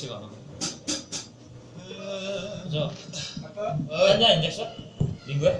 좋지가 않아. 자, 어. 아니야 인젝션? 민구야?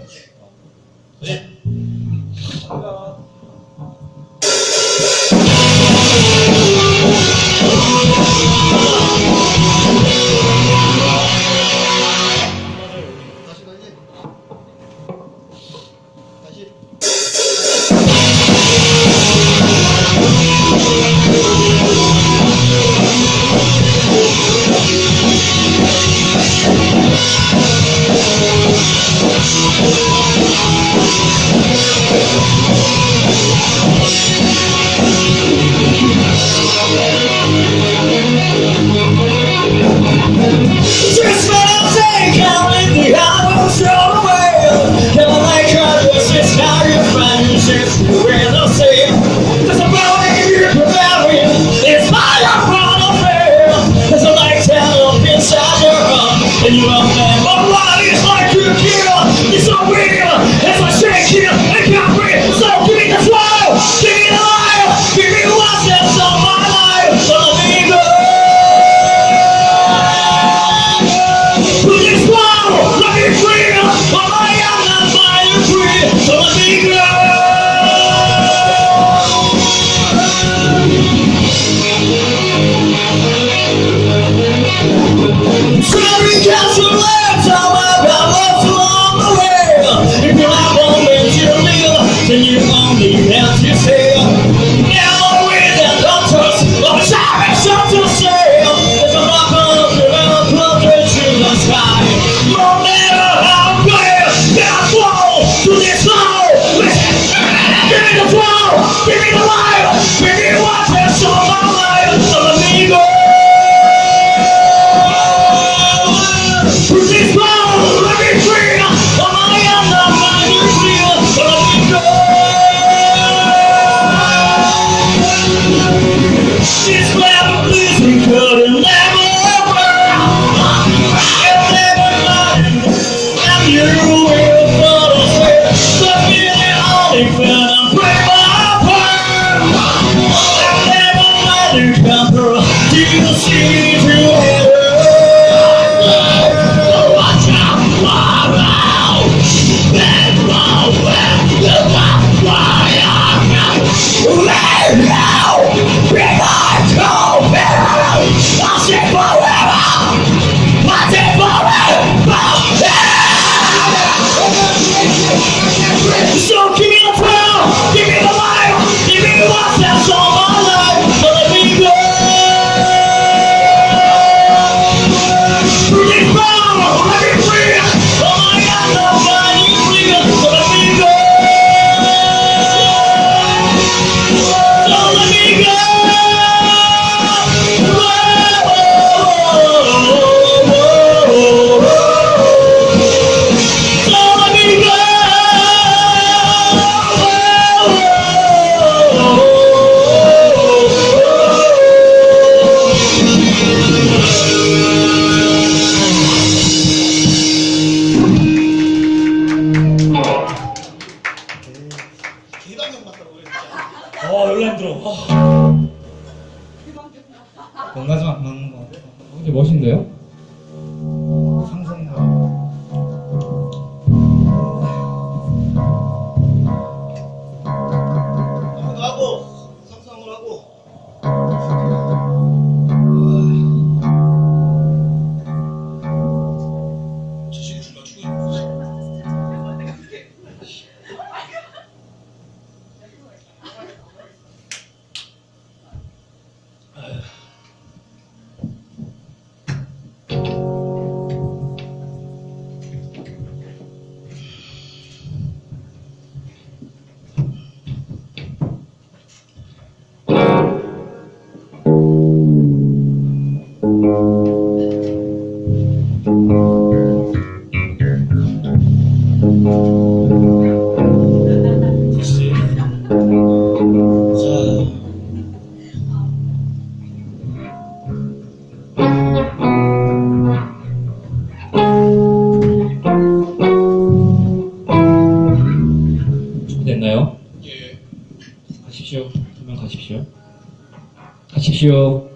今。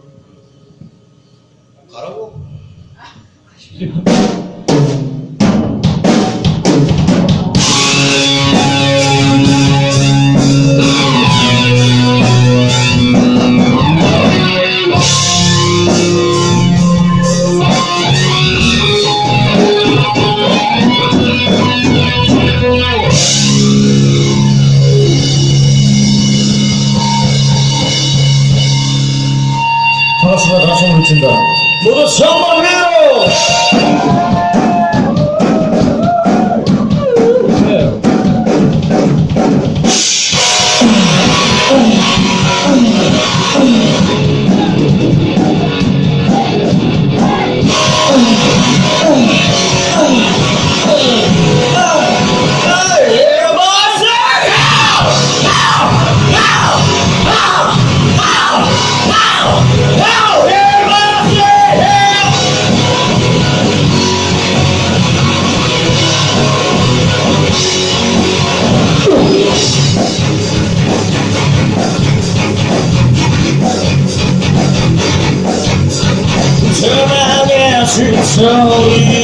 кричали.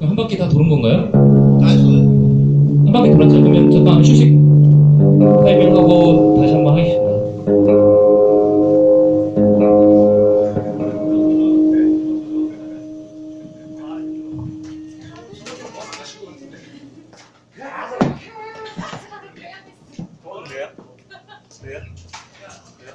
한 바퀴 다 도는 건가요? 다 했어요. 한 바퀴 돌았죠? 그러면 잠깐 휴식 타이밍하고 다시 한 번 하겠습니다. 또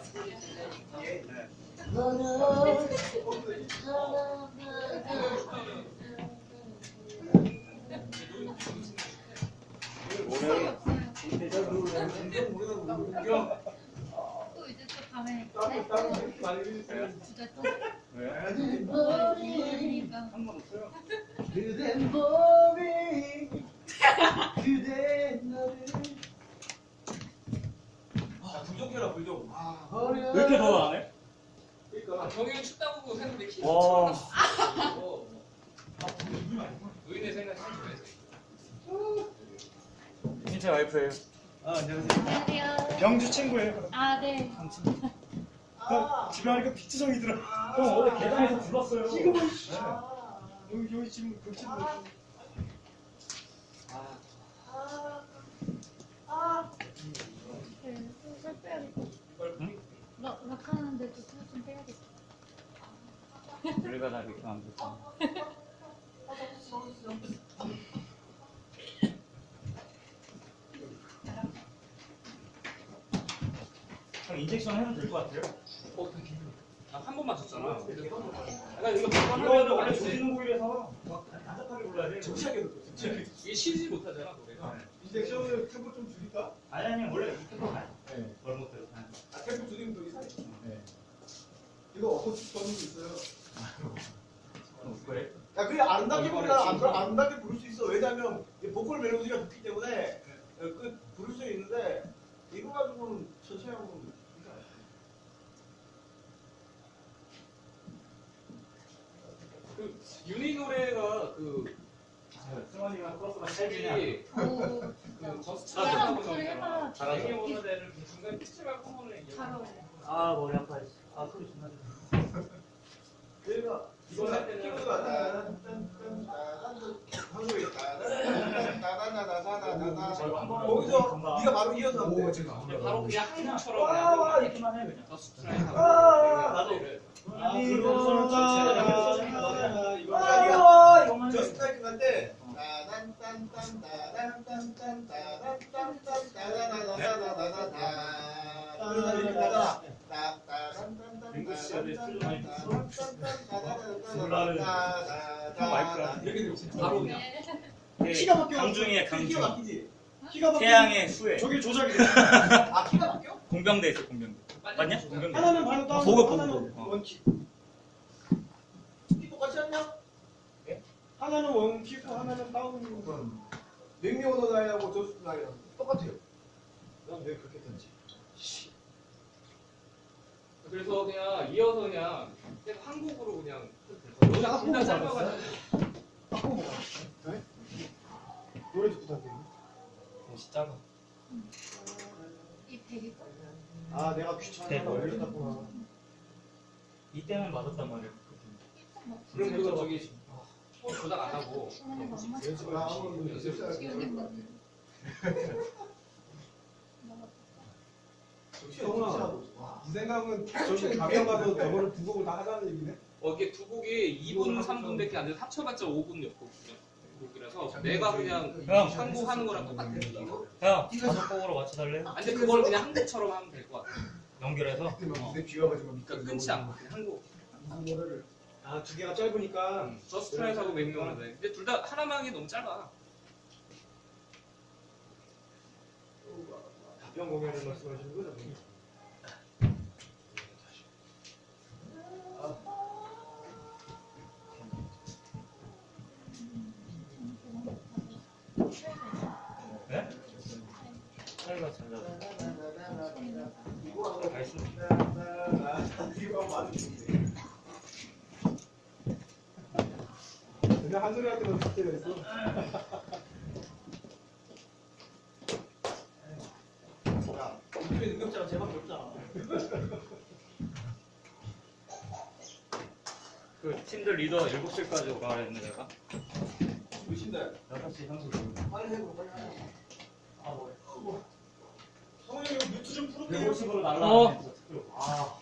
이제 또 밤에 주제 또 그러니까 그댄 그대 나를 아 불족해라 불족 왜 이렇게 더안 해? 그러니까 경영이 춥다고 했는데 키 와. 노인의 생각이 참 좋아해서 제 와이프예요. 아 안녕하세요 안녕하세요. 경주 친구예요 아 네. 아 집에 하니까 피투성이더라. 형 어제 계단에서 불렀어요. 지금은 여기 여기 지금 그 친구. 살 빼야겠다. 락 락하는데도 살좀 빼야겠다. 우리가 다 이렇게 안 됐어. 형 인젝션 해도 될 것 같아요. 나한 번만 줬잖아 아까 이거 몇번 하면 원래 조지는 고일에서 단짝하게 불러야 돼. 정치하게 정치하게 이게 쉬지 못하잖아 노래가 인젝션을 템포 좀 줄일까? 아니 아니 원래 이렇게 가. 네. 뭘 못해요. 아 템포 줄이면 또 이상해. 이거 어코스틱 버는 거 있어요. 아름답게 부르- 아름답게 부를 수 있어 왜냐면 이 보컬 멜로디가 좋기 때문에 어, 그 부를 수 있는데 이거 가지고는 천천히 하면 그 유니 노래가 그 승원이가 플러스가 찰지냐? 이 오. 그 저스트 해봐, 하는 목소리 해봐. 잘하죠. 거 보는 데를 그 중간 피치가 커버는 잘 어울려. 아 머리 아파. 아 소리 존나 져. 얘가 키보드가 거기서 네가 바로 이어서 바로 그냥 한국처럼 아, 이렇게만 해 그냥. 아. 아, 아, 아, 되고 바로 그냥 네. 키가 바뀌어 강중이에 키가 강중. 바뀌지 키가 바뀌 태양의 수혜. 저게 조작이 돼. 아 키가 바뀌어? 공병대 있어 공병대. 맞냐? 공병대. 하나는 바로 다운. 보급, 보급, 하나는 보급. 원킥. 키 똑같지 않냐? 하나는 원킥, 하나는 다운. 맥미오너 나이하고 저스 나이랑 똑같아요 난왜 그렇게 던지? 그래서 그냥 이어서 그냥 한국으로 그냥 둘다 짧아가지고 노래 듣고 다니. 진짜 작아. 이 베개 거. 아 내가 귀찮아. 네, 뭘. 올렸구나. 이때는 맞았단 말이야. 그럼 그거 저기 어, 조작 안 하고 거 엄마 연습을 하고 연습. 지우는 거. 성아, 이 생각은 저기 가면 가서 저거를 두 곡을 다 하자는 얘기네. 어, 이게 두 곡이 2분, 3분밖에 안 돼서 합쳐봤자 5분 곡이라서 내가 그냥 형. 한국 하는 거랑 똑같아. 형 다섯 곡으로 맞춰달래? 아, 근데 그걸 그냥 한국처럼 하면 될 것 같아. 연결해서. 내 비와가지고 밑까지 끊지 않고 그냥 한국. 무슨 노래를? 아두 개가 짧으니까 저스트라이트하고 맹명하는데 근데 둘 다 하나만 하기 너무 짧아. 가평 공연을 말씀하시는 거죠? 네? 차이가 잘 나서. 알수 이거 많은 건데 그냥 한 소리 할 때만 듣 때가 있어. 야 우주의 능력자가 제밖에 없잖아 그 팀들 리더 7시까지 오라 그랬는데 내가 몇 시인데? 6시 30분 빨리 해, 빨리 해. 아 뭐야 성훈이 형 뮤트 좀 풀어줘. 150으로 날라 어. 아